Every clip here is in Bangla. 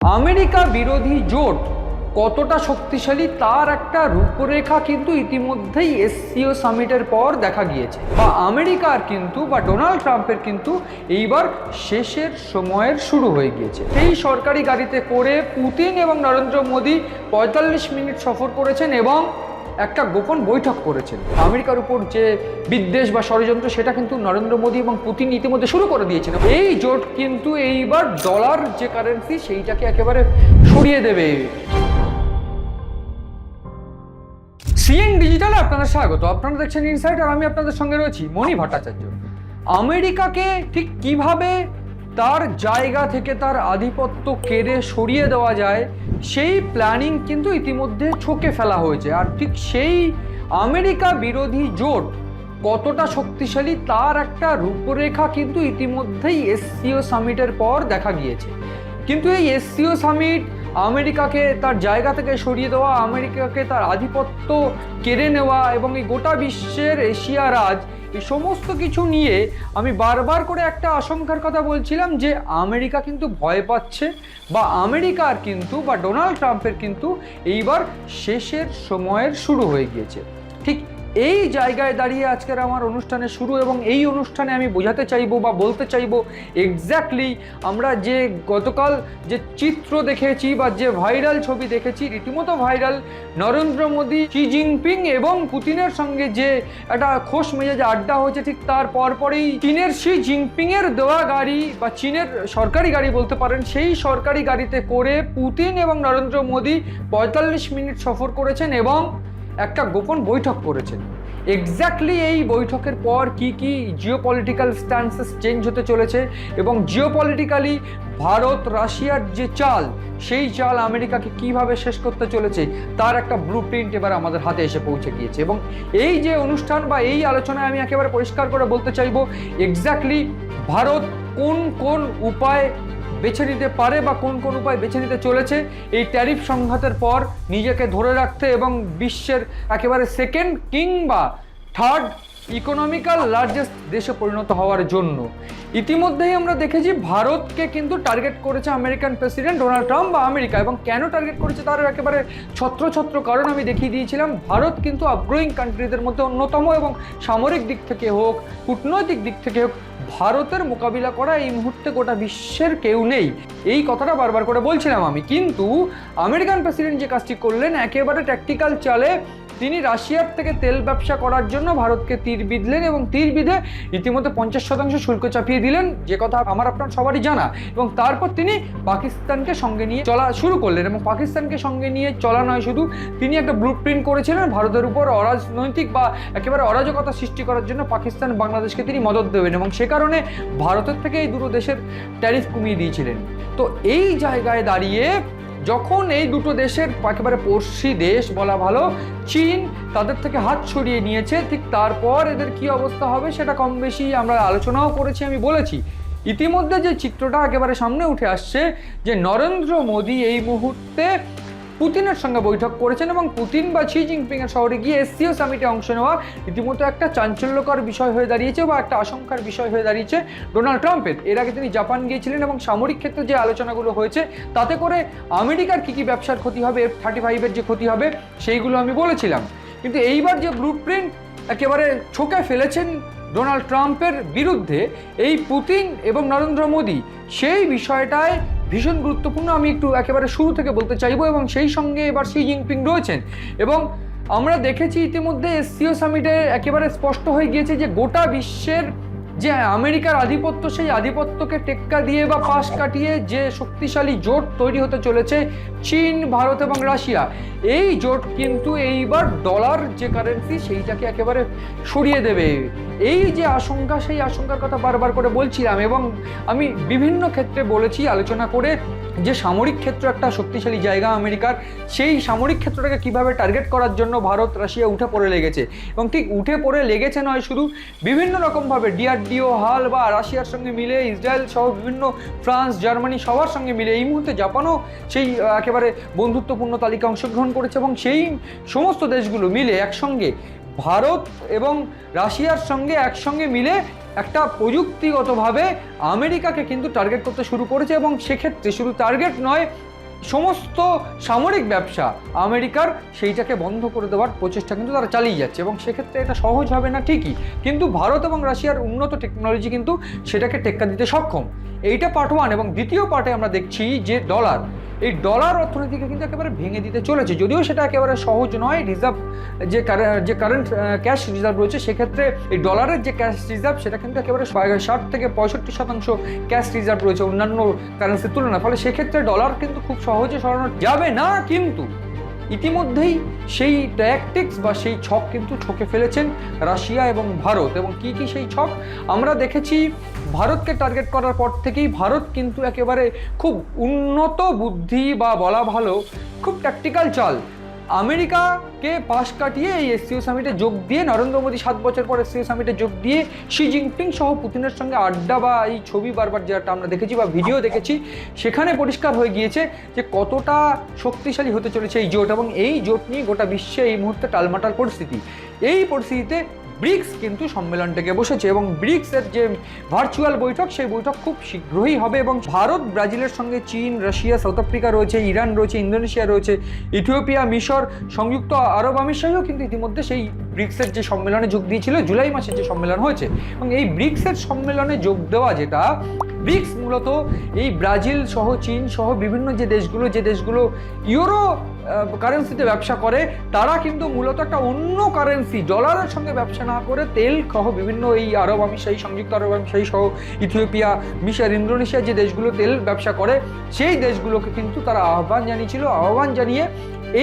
আমেরিকা বিরোধী জোট কতটা শক্তিশালী তার একটা রূপরেখা কিন্তু ইতিমধ্যেই এসসিও সামিটের পর দেখা গিয়েছে। বা আমেরিকার কিন্তু বা ডোনাল্ড ট্রাম্পের কিন্তু এইবার শেষের সময়ের শুরু হয়ে গিয়েছে। সেই সরকারি গাড়িতে করে পুতিন এবং নরেন্দ্র মোদী পঁয়তাল্লিশ মিনিট সফর করেছেন এবং একটা গোপন বৈঠক করেছেন। আমেরিকার উপর যে বিদ্বেষ বা ষড়যন্ত্র, সেটা কিন্তু নরেন্দ্র মোদী এবং পুতিন ইতিমধ্যে শুরু করে দিয়েছেন। এই জোট কিন্তু এইবার ডলার যে কারেন্সি সেইটাকে একেবারে সরিয়ে দেবে। সিএন ডিজিটালে আপনাদের স্বাগত। আপনারা দেখছেন ইনসাইট আর আমি আপনাদের সঙ্গে রয়েছি মণি ভট্টাচার্য। আমেরিকাকে ঠিক কীভাবে তার জায়গা থেকে তার আধিপত্য কেড়ে সরিয়ে দেওয়া যায়, সেই প্ল্যানিং কিন্তু ইতিমধ্যে ছকে ফেলা হয়েছে। আর ঠিক সেই আমেরিকা বিরোধী জোট কতটা শক্তিশালী তার একটা রূপরেখা কিন্তু ইতিমধ্যেই এসসিও সামিটের পর দেখা গিয়েছে। কিন্তু এই এসসিও সামিট আমেরিকাকে তার জায়গা থেকে সরিয়ে দেওয়া, আমেরিকাকে তার আধিপত্য কেড়ে নেওয়া এবং এই গোটা বিশ্বের এশিয়া রাজ এই সমস্ত কিছু নিয়ে আমি বারবার করে একটা আশঙ্কার কথা বলছিলাম যে আমেরিকা কিন্তু ভয় পাচ্ছে বা আমেরিকার কিন্তু বা ডোনাল্ড ট্রাম্পের কিন্তু এইবার শেষের সময়ের শুরু হয়ে গিয়েছে। ঠিক এই জায়গায় দাঁড়িয়ে আজকের আমার অনুষ্ঠানের শুরু এবং এই অনুষ্ঠানে আমি বোঝাতে চাইব বা বলতে চাইব এক্স্যাক্টলি আমরা যে গতকাল যে চিত্র দেখেছি বা যে ভাইরাল ছবি দেখেছি, রীতিমতো viral Narendra Modi Xi Jinping এবং পুতিনের সঙ্গে যে একটা খোশ মেজাজে আড্ডা হয়েছে ঠিক তার পরপরেই চীনের শি জিনপিংয়ের দেওয়া গাড়ি বা চীনের সরকারি গাড়ি বলতে পারেন, সেই সরকারি গাড়িতে করে পুতিন এবং নরেন্দ্র মোদী পঁয়তাল্লিশ মিনিট সফর করেছেন এবং একটা গোপন বৈঠক করেছেন এক্স্যাক্টলি এই বৈঠকের পর কি কি জিও পলিটিক্যাল স্ট্যান্সেস চেঞ্জ হতে চলেছে এবং জিও পলিটিক্যালি ভারত, রাশিয়ার যে চাল, সেই চাল আমেরিকাকে কীভাবে শেষ করতে চলেছে, তার একটা ব্লু প্রিন্ট এবার আমাদের হাতে এসে পৌঁছে গিয়েছে। এবং এই যে অনুষ্ঠান বা এই আলোচনায় আমি একেবারে পরিষ্কার করে বলতে চাইব এক্স্যাক্টলি ভারত কোন কোন উপায় বেছে নিতে পারে বা কোন কোন উপায় বেছে নিতে চলেছে, এই ট্যারিফ সংঘাতের পর নিজেকে ধরে রাখতে এবং বিশ্বের একেবারে সেকেন্ড কিংবা থার্ড ইকোনমিক্যাল লার্জেস্ট দেশে পরিণত হওয়ার জন্য। ইতিমধ্যেই আমরা দেখেছি ভারতকে কিন্তু টার্গেট করেছে আমেরিকান প্রেসিডেন্ট ডোনাল্ড ট্রাম্প বা আমেরিকা এবং কেন টার্গেট করেছে তার একেবারে ছত্র ছত্র কারণ আমি দেখিয়ে দিয়েছিলাম, ভারত কিন্তু আপগ্রোয়িং কান্ট্রিদের মধ্যে অন্যতম এবং সামরিক দিক থেকে হোক, কূটনৈতিক দিক থেকে হোক ভারতের মোকাবিলা করা এই মুহূর্তে গোটা বিশ্বের কেউ নেই। এই কথাটা বারবার করে বলছিলাম আমি। কিন্তু আমেরিকান প্রেসিডেন্ট যে কাজটি করলেন, একেবারে ট্যাকটিক্যাল চালে তিনি রাশিয়ার থেকে তেল ব্যবসা করার জন্য ভারতকে তীর বিঁধলেন এবং তীর বিঁধে ইতিমধ্যে পঞ্চাশ শতাংশ শুল্ক চাপিয়ে দিলেন, যে কথা আমার আপনার সবারই জানা। এবং তারপর তিনি পাকিস্তানকে সঙ্গে নিয়ে চলা শুরু করলেন এবং পাকিস্তানকে সঙ্গে নিয়ে চলা নয় শুধু, তিনি একটা ব্লু প্রিন্ট করেছিলেন ভারতের উপর অরাজনৈতিক বা একেবারে অরাজকতা সৃষ্টি করার জন্য পাকিস্তান বাংলাদেশকে তিনি মদত দেবেন এবং সে কারণে ভারতের থেকে এই দুটো দেশের ট্যারিফ কমিয়ে দিয়েছিলেন। তো এই জায়গায় দাঁড়িয়ে যখন এই দুটো দেশের একেবারে পড়শি দেশ বলা ভালো, চীন তাদের থেকে হাত ছড়িয়ে নিয়েছে, ঠিক তারপর এদের কি অবস্থা হবে সেটা কম বেশি আমরা আলোচনাও করেছি, আমি বলেছি। ইতিমধ্যে যে চিত্রটা একেবারে সামনে উঠে আসছে যে নরেন্দ্র মোদী এই মুহূর্তে পুতিনের সঙ্গে বৈঠক করেছেন এবং পুতিন বা শি জিনপিং এর শহরে গিয়ে এসসিও সামিটে অংশ নেওয়া রীতিমতো একটা চাঞ্চল্যকর বিষয় হয়ে দাঁড়িয়েছে বা একটা আশঙ্কার বিষয় হয়ে দাঁড়িয়েছে ডোনাল্ড ট্রাম্পের। এর আগে তিনি জাপান গিয়েছিলেন এবং সামরিক ক্ষেত্রে যে আলোচনাগুলো হয়েছে, তাতে করে আমেরিকার কী কী ব্যবসার ক্ষতি হবে এফ থার্টি ফাইভের যে ক্ষতি হবে, সেইগুলো আমি বলেছিলাম। কিন্তু এইবার যে ব্লু প্রিন্ট একেবারে ছোকে ফেলেছেন ডোনাল্ড ট্রাম্পের বিরুদ্ধে, এই পুতিন এবং নরেন্দ্র মোদী, সেই বিষয়টায় ভীষণ গুরুত্বপূর্ণ। আমি একটু একেবারে শুরু থেকে বলতে চাইব এবং সেই সঙ্গে এবার শি জিনপিং রয়েছেন। এবং আমরা দেখেছি ইতিমধ্যে এসসিও সামিটে একেবারে স্পষ্ট হয়ে গিয়েছে যে গোটা বিশ্বের যে আমেরিকার আধিপত্য, সেই আধিপত্যকে টেক্কা দিয়ে বা পাশ কাটিয়ে যে শক্তিশালী জোট তৈরি হতে চলেছে চীন, ভারত এবং রাশিয়া, এই জোট কিন্তু এইবার ডলার যে কারেন্সি সেইটাকে একেবারে সরিয়ে দেবে। এই যে আশঙ্কা, সেই আশঙ্কার কথা বারবার করে বলছিলাম এবং আমি বিভিন্ন ক্ষেত্রে বলেছি, আলোচনা করে যে সামরিক ক্ষেত্র একটা শক্তিশালী জায়গা আমেরিকার, সেই সামরিক ক্ষেত্রটাকে কীভাবে টার্গেট করার জন্য ভারত, রাশিয়া উঠে পড়ে লেগেছে। এবং ঠিক উঠে পড়ে লেগেছে নয়, শুধু বিভিন্ন রকমভাবে ডিআরডিও হাল বা রাশিয়ার সঙ্গে মিলে, ইসরায়েল সহ বিভিন্ন ফ্রান্স, জার্মানি সবার সঙ্গে মিলে এই মুহূর্তে জাপানও সেই একেবারে বন্ধুত্বপূর্ণ তালিকা অংশগ্রহণ করেছে এবং সেই সমস্ত দেশগুলো মিলে একসঙ্গে ভারত এবং রাশিয়ার সঙ্গে একসঙ্গে মিলে একটা প্রযুক্তিগতভাবে আমেরিকাকে কিন্তু টার্গেট করতে শুরু করেছে এবং সেক্ষেত্রে শুধু টার্গেট নয় সমস্ত সামরিক ব্যবসা আমেরিকার সেইটাকে বন্ধ করে দেওয়ার প্রচেষ্টা কিন্তু তারা চালিয়ে যাচ্ছে এবং সেক্ষেত্রে এটা সহজ হবে না ঠিকই। কিন্তু ভারত এবং রাশিয়ার উন্নত টেকনোলজি কিন্তু সেটাকে টেক্কা দিতে সক্ষম। এইটা পার্ট ওয়ান এবং দ্বিতীয় পার্টে আমরা দেখছি যে ডলার এই ডলার অর্থনীতিকে কিন্তু একেবারে ভেঙে দিতে চলেছে। যদিও সেটা একেবারে সহজ নয় রিজার্ভ যে যে কারেন্ট ক্যাশ রিজার্ভ রয়েছে, সেক্ষেত্রে এই ডলারের যে ক্যাশ রিজার্ভ সেটা কিন্তু একেবারে ষাট থেকে পঁয়ষট্টি শতাংশ ক্যাশ রিজার্ভ রয়েছে অন্যান্য কারেন্সির তুলনায়। ফলে সেক্ষেত্রে ডলার কিন্তু খুব সহজে সরানো যাবে না কিন্তু ইতিমধ্যেই সেই ট্যাকটিক্স বা সেই ছক কিন্তু ছকে ফেলেছেন রাশিয়া এবং ভারত। এবং কি কি সেই ছক? আমরা দেখেছি ভারতকে টার্গেট করার পর থেকেই ভারত কিন্তু একেবারে খুব উন্নত বুদ্ধি বা বলা ভালো, খুব ট্যাকটিক্যাল চাল। আমেরিকাকে পাশ কাটিয়ে এই এসসিও সামিটে যোগ দিয়ে, নরেন্দ্র মোদী সাত বছর পর এসসিও সামিটে যোগ দিয়ে শি জিনপিং সহ পুতিনের সঙ্গে আড্ডা বা এই ছবি বারবার যেটা আমরা দেখেছি বা ভিডিও দেখেছি, সেখানে পরিষ্কার হয়ে গিয়েছে যে কতটা শক্তিশালী হতে চলেছে এই জোট এবং এই জোট নিয়ে গোটা বিশ্বে এই মুহূর্তে টালমাটাল পরিস্থিতি। এই পরিস্থিতিতে ব্রিক্স কিন্তু সম্মেলন থেকে বসেছে এবং ব্রিক্সের যে ভার্চুয়াল বৈঠক, সেই বৈঠক খুব শীঘ্রই হবে এবং ভারত, ব্রাজিলের সঙ্গে চীন, রাশিয়া, সাউথ আফ্রিকা রয়েছে, ইরান রয়েছে, ইন্দোনেশিয়া রয়েছে, ইথিওপিয়া, মিশর, সংযুক্ত আরব আমিরশাহীও কিন্তু ইতিমধ্যে সেই ব্রিক্সের যে সম্মেলনে যোগ দিয়েছিল, জুলাই মাসে যে সম্মেলন হয়েছে, এবং এই ব্রিক্সের সম্মেলনে যোগ দেওয়া যেটা, ব্রিক্স মূলত এই ব্রাজিল সহ চীন সহ বিভিন্ন যে দেশগুলো যে দেশগুলো ইউরো কারেন্সিতে ব্যবসা করে, তারা কিন্তু মূলত একটা অন্য কারেন্সি ডলারের সঙ্গে ব্যবসা না করে তেল সহ বিভিন্ন এই আরব আমিরশাহী সংযুক্ত আরব আমিরশাহী সহ ইথিওপিয়া, মিশর, ইন্দোনেশিয়া যে দেশগুলো তেল ব্যবসা করে, সেই দেশগুলোকে কিন্তু তারা আহ্বান জানিয়েছিল, আহ্বান জানিয়ে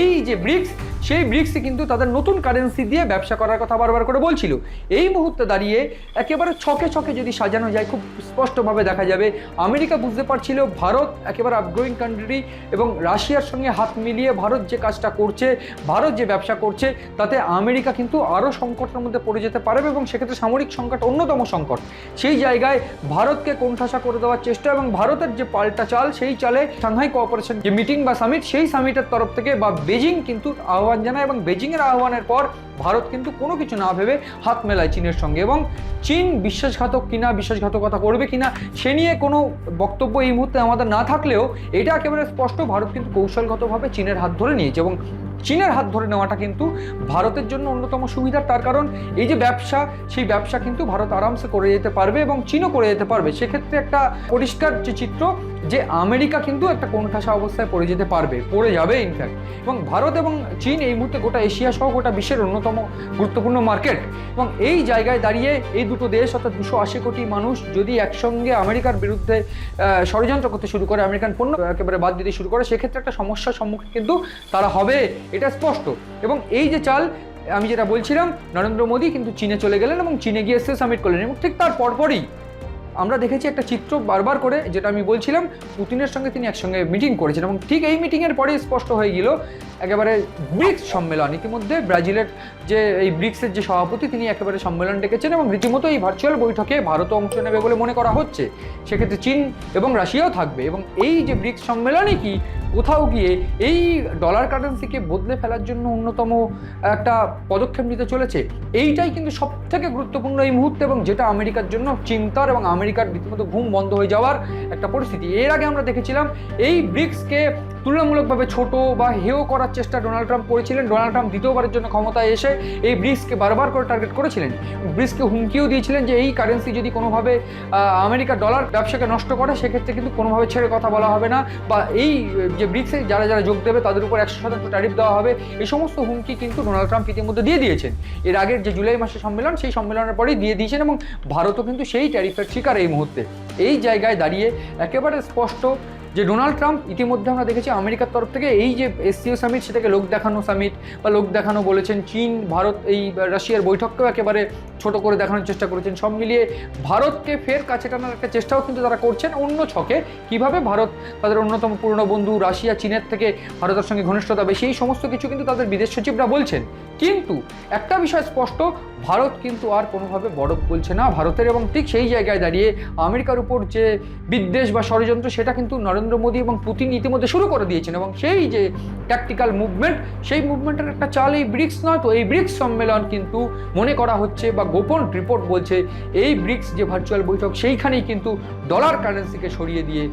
এই যে ব্রিক্স সেই ব্রিক্সে কিন্তু তাদের নতুন কারেন্সি দিয়ে ব্যবসা করার কথা বারবার করে বলছিল। এই মুহূর্তে দাঁড়িয়ে একেবারে ছকে ছকে যদি সাজানো যায়, খুব স্পষ্টভাবে দেখা যাবে, আমেরিকা বুঝতে পারছিল ভারত একেবারে আপগ্রোয়িং কান্ট্রি এবং রাশিয়ার সঙ্গে হাত মিলিয়ে ভারত যে কাজটা করছে, ভারত যে ব্যবসা করছে, তাতে আমেরিকা কিন্তু আরও সংকটের মধ্যে পড়ে যেতে পারবে এবং সেক্ষেত্রে সামরিক সংকট অন্যতম সংকট। সেই জায়গায় ভারতকে কোণঠাসা করে দেওয়ার চেষ্টা এবং ভারতের যে পাল্টা চাল, সেই চালে সাংহাই কোঅপারেশন যে মিটিং বা সামিট সেই সামিটের তরফ থেকে বা বেজিং কিন্তু আহ্বান জানায় এবং বেজিংয়ের আহ্বানের পর ভারত কিন্তু কোনো কিছু না ভেবে হাত মেলায় চীনের সঙ্গে। এবং চীন বিশ্বাসঘাতক কিনা, বিশ্বাসঘাতকতা করবে কিনা, সে নিয়ে কোনো বক্তব্য এই মুহূর্তে আমাদের না থাকলেও এটা একেবারে স্পষ্ট। ভারত কিন্তু কৌশলগতভাবে চীনের হাত ধরে নিয়েছে এবং চীনের হাত ধরে নেওয়াটা কিন্তু ভারতের জন্য অন্যতম সুবিধার তার কারণ এই যে ব্যবসা, সেই ব্যবসা কিন্তু ভারত আরামসে করে যেতে পারবে এবং চীনও করে যেতে পারবে। সেক্ষেত্রে একটা পরিষ্কার যে চিত্র যে আমেরিকা কিন্তু একটা কোণঠাসা অবস্থায় পড়ে যেতে পারবে, পড়ে যাবে ইনফ্যাক্ট এবং ভারত এবং চীন এই মুহূর্তে গোটা এশিয়া সহ গোটা বিশ্বের অন্যতম গুরুত্বপূর্ণ মার্কেট এবং এই জায়গায় দাঁড়িয়ে এই দুটো দেশ অর্থাৎ দুশো আশি কোটি মানুষ যদি একসঙ্গে আমেরিকার বিরুদ্ধে ষড়যন্ত্র করতে শুরু করে, আমেরিকান পণ্য একেবারে বাদ দিতে শুরু করে, সেক্ষেত্রে একটা সমস্যার সম্মুখীন কিন্তু তারা হবে। এটা স্পষ্ট। এবং এই যে চাল, আমি যেটা বলছিলাম, নরেন্দ্র মোদী কিন্তু চীনে চলে গেলেন এবং চীনে গিয়ে এসে সামিট করলেন। এবং ঠিক তার পরপরই আমরা দেখেছি একটা চিত্র বারবার করে, যেটা আমি বলছিলাম, পুতিনের সঙ্গে তিনি একসঙ্গে মিটিং করেছেন। এবং ঠিক এই মিটিংয়ের পরেই স্পষ্ট হয়ে গেল, একেবারে ব্রিক্স সম্মেলন। ইতিমধ্যে ব্রাজিলের যে এই ব্রিক্সের যে সভাপতি, তিনি একেবারে সম্মেলন ডেকেছেন এবং রীতিমতো এই ভার্চুয়াল বৈঠকে ভারতও অংশ নেবে বলে মনে করা হচ্ছে। সেক্ষেত্রে চীন এবং রাশিয়াও থাকবে এবং এই যে ব্রিক্স সম্মেলনে কি কোথাও গিয়ে এই ডলার কারেন্সিকে বদলে ফেলার জন্য অন্যতম একটা পদক্ষেপ নিতে চলেছে, এইটাই কিন্তু সব থেকে গুরুত্বপূর্ণ এই মুহূর্তে এবং যেটা আমেরিকার জন্য চিন্তার এবং আমেরিকার রীতিমতো ঘুম বন্ধ হয়ে যাওয়ার একটা পরিস্থিতি। এর আগে আমরা দেখেছিলাম এই ব্রিক্সকে তুলনামূলকভাবে ছোট বা হেয় করার চেষ্টা ডোনাল্ড ট্রাম্প করেছিলেন। ডোনাল্ড ট্রাম্প দ্বিতীয়বারের জন্য ক্ষমতায় এসে এই ব্রিক্সকে বারবার করে টার্গেট করেছিলেন। ব্রিক্সকে হুমকিও দিয়েছিলেন যে এই কারেন্সি যদি কোনোভাবে আমেরিকা ডলার ব্যবসাকে নষ্ট করে, সেক্ষেত্রে কিন্তু কোনোভাবে ছেড়ে কথা বলা হবে না বা এই যে ব্রিক্সে যারা যারা যোগ দেবে তাদের উপর একশো শতাংশ ট্যারিফ দেওয়া হবে। এই সমস্ত হুমকি কিন্তু ডোনাল্ড ট্রাম্প ইতিমধ্যে দিয়ে দিয়েছেন। এর আগের যে জুলাই মাসের সম্মেলন, সেই সম্মেলনের পরেই দিয়ে দিয়েছেন এবং ভারতও কিন্তু সেই ট্যারিফের শিকার এই মুহূর্তে। এই জায়গায় দাঁড়িয়ে একেবারে স্পষ্ট যে ডোনাল্ড ট্রাম্প ইতিমধ্যে আমরা দেখেছি আমেরিকার তরফ থেকে এই যে এসসিও সামিট, সেটাকে লোক দেখানো সামিট বা লোক দেখানো বলেছেন। চীন, ভারত, এই রাশিয়ার বৈঠককেও একেবারে ছোট করে দেখানোর চেষ্টা করেছেন। সব মিলিয়ে ভারতকে ফের কাছে টানার একটা চেষ্টাও কিন্তু তারা করছেন অন্য ছকে। কীভাবে ভারত তাদের অন্যতম পুরনো বন্ধু রাশিয়া, চীনের থেকে ভারতের সঙ্গে ঘনিষ্ঠতা বেশি এই সমস্ত কিছু কিন্তু তাদের বিদেশ সচিবরা বলছেন। কিন্তু একটা বিষয় স্পষ্ট, ভারত কিন্তু আর কোনোভাবে বরফ বলছে না। ভারতের এবং ঠিক সেই জায়গায় দাঁড়িয়ে আমেরিকার উপর যে বিদ্বেষ বা ষড়যন্ত্র, সেটা কিন্তু নরেন্দ্র নরেন্দ্র মোদী এবং পুতিন ইতিমধ্যে শুরু করে দিয়েছেন এবং সেই যে ট্যাকটিক্যাল মুভমেন্ট সেই মুভমেন্টের একটা চাল এই ব্রিক্স নয় তো, এই ব্রিক্স সম্মেলন কিন্তু মনে করা হচ্ছে বা গোপন রিপোর্ট বলছে এই ব্রিক্স যে ভার্চুয়াল বৈঠক, সেইখানেই কিন্তু ডলার কারেন্সিকে সরিয়ে দিয়ে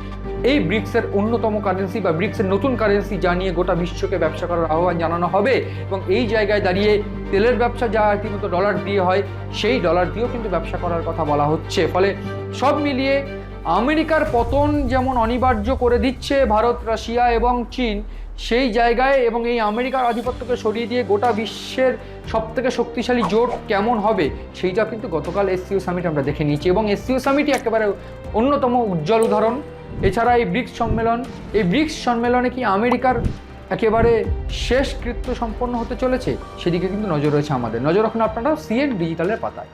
এই ব্রিক্সের অন্যতম কারেন্সি বা ব্রিক্সের নতুন কারেন্সি জানিয়ে গোটা বিশ্বকে ব্যবসা করার আহ্বান জানানো হবে এবং এই জায়গায় দাঁড়িয়ে তেলের ব্যবসা যা রীতিমতো ডলার দিয়ে হয়, সেই ডলার দিয়েও কিন্তু ব্যবসা করার কথা বলা হচ্ছে। ফলে সব মিলিয়ে আমেরিকার পতন যেমন অনিবার্য করে দিচ্ছে ভারত, রাশিয়া এবং চীন, সেই জায়গায় এবং এই আমেরিকার আধিপত্যকে সরিয়ে দিয়ে গোটা বিশ্বের সব থেকে শক্তিশালী জোট কেমন হবে সেইটা কিন্তু গতকাল এসসিও সামিট আমরা দেখে নিয়েছি এবং এসসিও সামিটই একেবারে অন্যতম উজ্জ্বল উদাহরণ। এছাড়া এই ব্রিক্স সম্মেলন, এই ব্রিক্স সম্মেলনে কি আমেরিকার একেবারে শেষ কৃত্য সম্পন্ন হতে চলেছে, সেদিকে কিন্তু নজর রয়েছে আমাদের। নজর রাখুন আপনারা সিএন ডিজিটালের পাতায়।